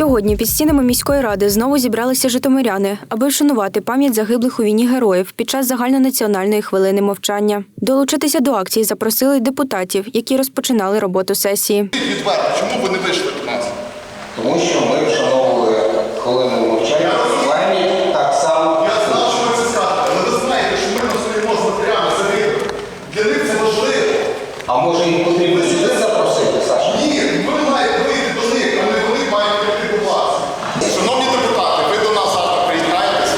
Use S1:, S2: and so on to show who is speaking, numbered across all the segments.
S1: Сьогодні під стінами міської ради знову зібралися житомиряни, аби вшанувати пам'ять загиблих у війні героїв під час загальнонаціональної хвилини мовчання. Долучитися до акції запросили депутатів, які розпочинали роботу сесії.
S2: Відверто, чому ви не вийшли до нас?
S3: Тому що ми вшановували хвилину мовчання пам'ять так само.
S2: Я знав, що ви це скажете, але ви знаєте, що ми стоїмо з матерями загиблих. Для них це важливо.
S3: А може їх потрібно сюди запросити, Саша?
S2: Ні, ви маєте вийти до них, а не вони мають прийти до вас. Шановні депутати, ви до нас завтра приєднаєтесь.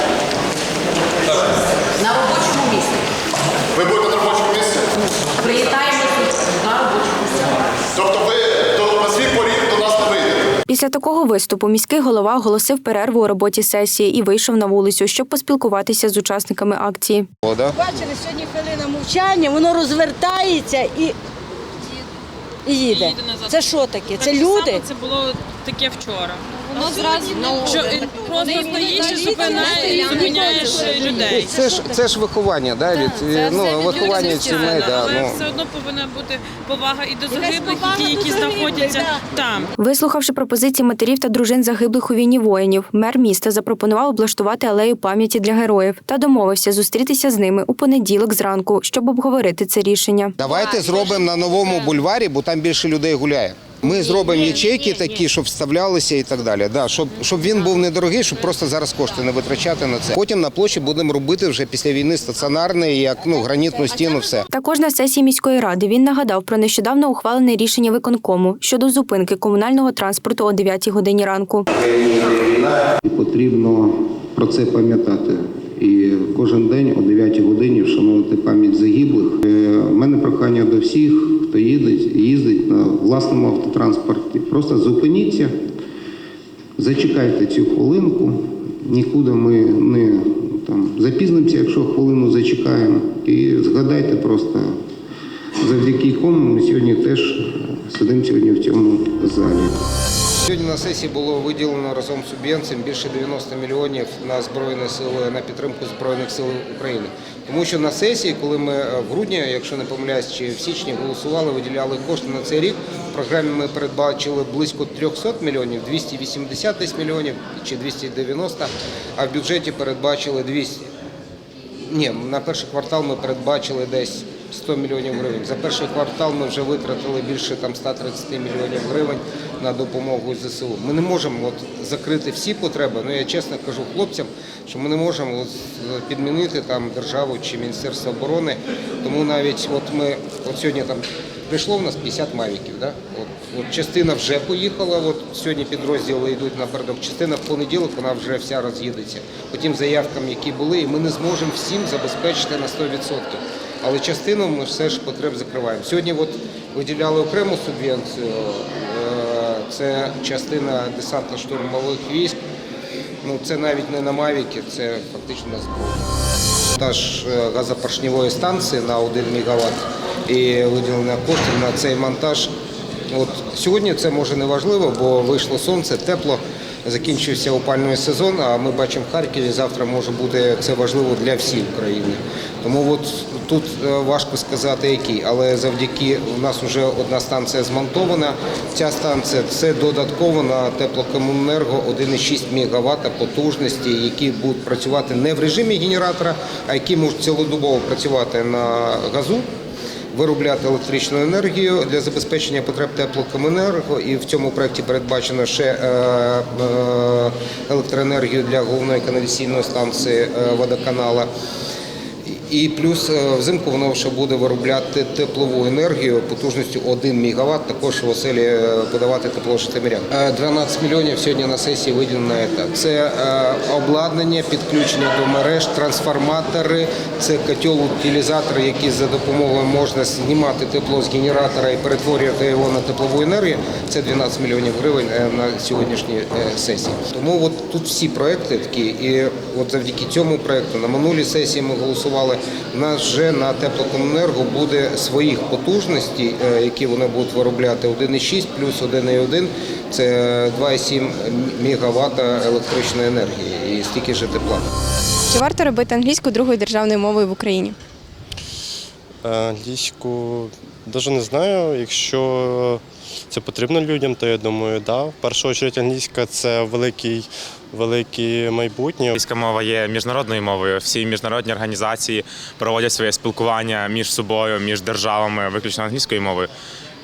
S4: На робочому місці.
S2: Ви будете на робочому місці.
S4: Приєднаємося на робочому місці.
S2: Тобто ви до, на свій поріг до нас не вийдете.
S1: Після такого виступу міський голова оголосив перерву у роботі сесії і вийшов на вулицю, щоб поспілкуватися з учасниками акції.
S5: Бачили, сьогодні хвилина мовчання, воно розвертається і, і їде. Це що таке? Це люди?
S6: Це було таке вчора.
S7: Воно зразу
S6: Що просто стоїш і зупиняєш, зупиняєш людей.
S3: Це ж це ж виховання, да, від
S7: це
S3: ну виховання
S7: людей,
S3: сімей, да,
S6: але
S3: ну.
S6: все одно повинна бути повага і до загиблих, і ті, які знаходяться
S5: да.
S6: там.
S1: Вислухавши пропозиції матерів та дружин загиблих у війні воїнів, мер міста запропонував облаштувати алею пам'яті для героїв та домовився зустрітися з ними у понеділок зранку, щоб обговорити це рішення.
S3: Давайте зробимо на новому бульварі, бо там більше людей гуляє. Ми зробимо ячейки такі, щоб вставлялися і так далі. Да, щоб, щоб він був недорогий, щоб просто зараз кошти не витрачати на це. Потім на площі будемо робити вже після війни стаціонарний, як ну гранітну стіну, все.
S1: Також на сесії міської ради він нагадав про нещодавно ухвалене рішення виконкому щодо зупинки комунального транспорту о 9 годині ранку.
S8: Потрібно про це пам'ятати. Кожен день о 9 годині вшановувати пам'ять загиблих. У мене прохання до всіх, хто їздить, їздить на власному автотранспорті. Просто зупиніться, зачекайте цю хвилинку. Нікуди ми не там запізнимося, якщо хвилину зачекаємо. І згадайте просто, завдяки кому ми сьогодні теж сидимо сьогодні в цьому залі.
S3: Сьогодні на сесії було виділено разом з субвенцією більше 90 мільйонів на збройні сили на підтримку збройних сил України. Тому що на сесії, коли ми е, в грудні, якщо не помиляюсь, чи в січні голосували, виділяли кошти на цей рік. В програмі ми передбачили близько 300 мільйонів, 280 десь мільйонів чи 290, а в бюджеті передбачили 200. Ні, на перший квартал ми передбачили десь 100 мільйонів гривень. За перший квартал ми вже витратили більше там 130 мільйонів гривень на допомогу ЗСУ. Ми не можемо от закрити всі потреби. Ну я чесно кажу хлопцям, що ми не можемо от підмінити там державу чи Міністерство оборони. Тому навіть от ми от сьогодні там прийшло в нас 50 мавіків. Да? От, от частина вже поїхала. От сьогодні підрозділи йдуть напередок. Частина в понеділок вона вже вся роз'їдеться. По тим заявкам, які були, і ми не зможемо всім забезпечити на 100%. Але частину ми все ж потреб закриваємо. Сьогодні от виділяли окрему субвенцію. е, Це частина десантно-штурмових військ. Ну це навіть не на Мавіки, це фактично на зброю. Монтаж е, газопоршневої станції на 1 МВт і виділення коштів на цей монтаж. От сьогодні це може не важливо, бо вийшло сонце, тепло, закінчився опальний сезон. А ми бачимо в Харкові. Завтра може бути це важливо для всієї України. Тому от тут е, важко сказати, який, але завдяки у нас вже одна станція змонтована. Ця станція це додатково на теплокомуненерго 1,6 МВт потужності, які будуть працювати не в режимі генератора, а які можуть цілодобово працювати на газу виробляти електричну енергію для забезпечення потреб теплокомуненерго. І в цьому проєкті передбачено ще е, е, електроенергію для головної каналізаційної станції е, водоканала. І плюс е, взимку воно ще буде виробляти теплову енергію потужністю 1 МВт, також в оселі е, подавати тепло житомирян. Е, 12 мільйонів сьогодні на сесії виділено на це. Обладнання, підключення до мереж, трансформатори, це котел утилізатор, який за допомогою можна знімати тепло з генератора і перетворювати його на теплову енергію. Це 12 мільйонів гривень на сьогоднішній сесії. Тому от тут всі проекти такі, і от завдяки цьому проекту на минулій сесії ми голосували. У нас вже на теплокомуненерго буде своїх потужностей, е, які вони будуть виробляти 1,6 плюс 1,1 – це 2,7 МВт електричної енергії і стільки ж тепла.
S7: Чи варто робити англійську другою державною мовою в Україні? Англійську навіть не знаю. Якщо це потрібно людям, то я думаю, да. В першу чергу англійська це великий, велике майбутнє.
S9: Англійська мова є міжнародною мовою. Всі міжнародні організації проводять своє спілкування між собою, між державами виключно англійською мовою.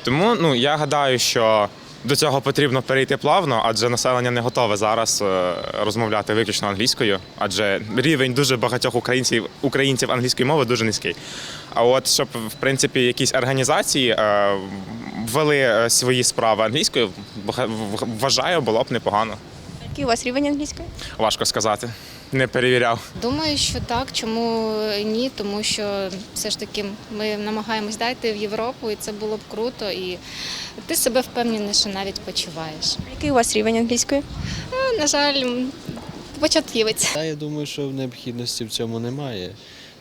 S9: Тому ну я гадаю, що до цього потрібно перейти плавно, адже населення не готове зараз е, розмовляти виключно англійською, адже рівень дуже багатьох українців українців англійської мови дуже низький. А от щоб в принципі якісь організації е, ввели е, свої справи англійською, вважаю, було б непогано.
S1: Який у вас рівень англійської?
S9: Важко сказати. Не перевіряв.
S10: Думаю, що так. Чому ні? Тому що все ж таки ми намагаємось дати в Європу, і це було б круто. І ти себе впевненіше навіть почуваєш.
S1: Який у вас рівень англійської?
S10: А, на жаль, початківець.
S11: Та я думаю, що в необхідності в цьому немає,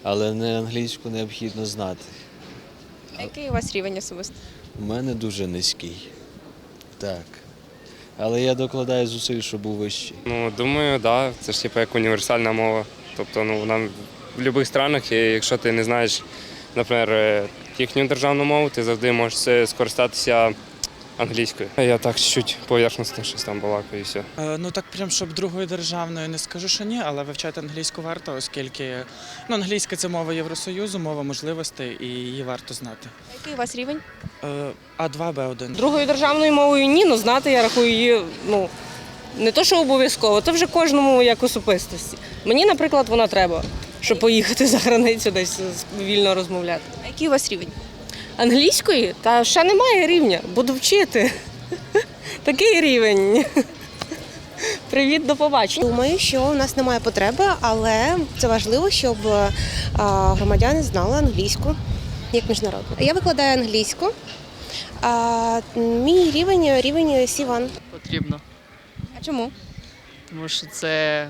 S11: але не англійську необхідно знати.
S1: Який у вас рівень особисто?
S11: У мене дуже низький. Так. Але я докладаю зусиль, щоб був вищий.
S7: Ну, думаю, да. Це ж типу як універсальна мова. Тобто, ну, вона в будь-яких странах, і якщо ти не знаєш, наприклад, е, їхню державну мову, ти завжди можеш скористатися англійською. Я так чуть поверхностно щось там балакаю і все.
S6: Е, Ну так прям щоб другою державною не скажу, що ні, але вивчати англійську варто, оскільки ну, англійська це мова Євросоюзу, мова можливостей, і її варто знати.
S1: Який у вас рівень?
S6: Е, А2, Б1.
S5: Другою державною мовою ні, ну знати я рахую її, ну не то, що обов'язково, це вже кожному як особистості. Мені, наприклад, вона треба, щоб поїхати за границю десь вільно розмовляти.
S1: А який у вас рівень?
S5: Англійської? Та ще немає рівня, буду вчити. Такий рівень. Привіт, до побачення.
S12: Думаю, що у нас немає потреби, але це важливо, щоб громадяни знали англійську як міжнародну. Я викладаю англійську. А, мій рівень рівень C1.
S6: Потрібно,
S1: А чому?
S6: тому що це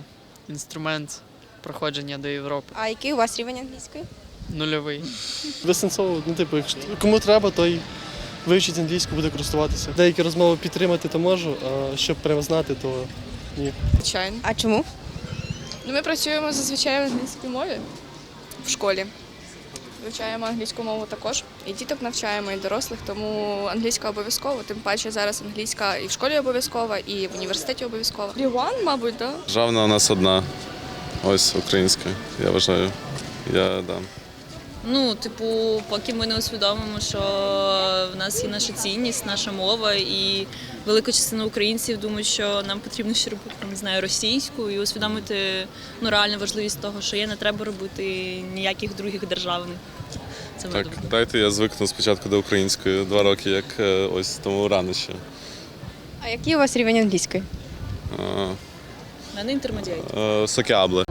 S6: інструмент проходження до Європи.
S1: А який у вас рівень англійської?
S6: Нульовий.
S11: Безсенсово, ну типу, якщо кому треба, той вивчить англійську, буде користуватися. Деякі розмови підтримати то можу, а щоб прямо знати, то ні.
S6: Звичайно.
S1: А чому?
S6: Ну, ми працюємо зазвичай в англійській мові в школі. Вивчаємо англійську мову також. І діток навчаємо, і дорослих, тому англійська обов'язково. Тим паче зараз англійська і в школі обов'язкова, і в університеті обов'язкова. Лігуан, мабуть, так. Да?
S7: Державна у нас одна. Ось українська, я вважаю. Я да.
S6: Ну, типу, поки ми не усвідомимо, що в нас є наша цінність, наша мова, і велика частина українців думають, що нам потрібно ще робити не знаю, російську і усвідомити ну, реальну важливість того, що є, не треба робити ніяких других державних. Це моя думка.
S7: дайте я звикну спочатку до української два роки, як е, ось тому рано ще.
S1: А який у вас рівень англійської?
S6: У мене інтермедіат.
S7: Сокябле.